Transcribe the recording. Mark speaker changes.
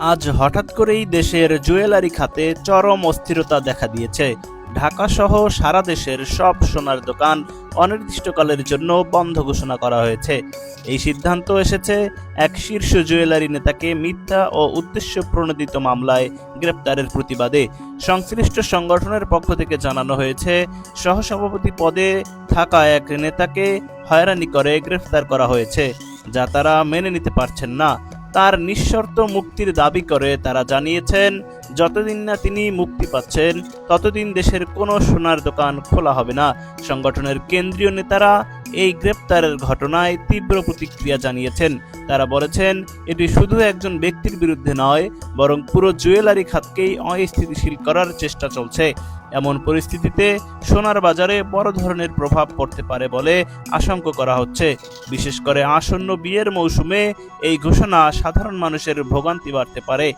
Speaker 1: আজ হঠাৎ করেই দেশের জুয়েলারি খাতে চরম অস্থিরতা দেখা দিয়েছে। ঢাকা সহ সারা দেশের সব সোনার দোকান অনির্দিষ্টকালের জন্য বন্ধ ঘোষণা করা হয়েছে। এই সিদ্ধান্ত এসেছে এক শীর্ষ জুয়েলারি নেতাকে মিথ্যা ও উদ্দেশ্য প্রণোদিত মামলায় গ্রেপ্তারের প্রতিবাদে। সংশ্লিষ্ট সংগঠনের পক্ষ থেকে জানানো হয়েছে, সহসভাপতি পদে থাকা এক নেতাকে হয়রানি করে গ্রেফতার করা হয়েছে, যা তারা মেনে নিতে পারছেন না। তার নিঃশর্ত মুক্তির দাবি করে তারা জানিয়েছেন, যতদিন না তিনি মুক্তি পাচ্ছেন, ততদিন দেশের কোনো সোনার দোকান খোলা হবে না। সংগঠনের কেন্দ্রীয় নেতারা এই গ্রেপ্তারের ঘটনায় তীব্র প্রতিক্রিয়া জানিয়েছেন। তারা বলেছেন, এটি শুধু একজন ব্যক্তির বিরুদ্ধে নয়, বরং পুরো জুয়েলারি খাতকেই অস্থিতিশীল করার চেষ্টা চলছে। এমন পরিস্থিতিতে সোনার বাজারে বড় ধরনের প্রভাব পড়তে পারে বলে আশঙ্কা করা হচ্ছে। বিশেষ করে আসন্ন বিয়ের মৌসুমে এই ঘোষণা সাধারণ মানুষের ভোগান্তি বাড়তে পারে।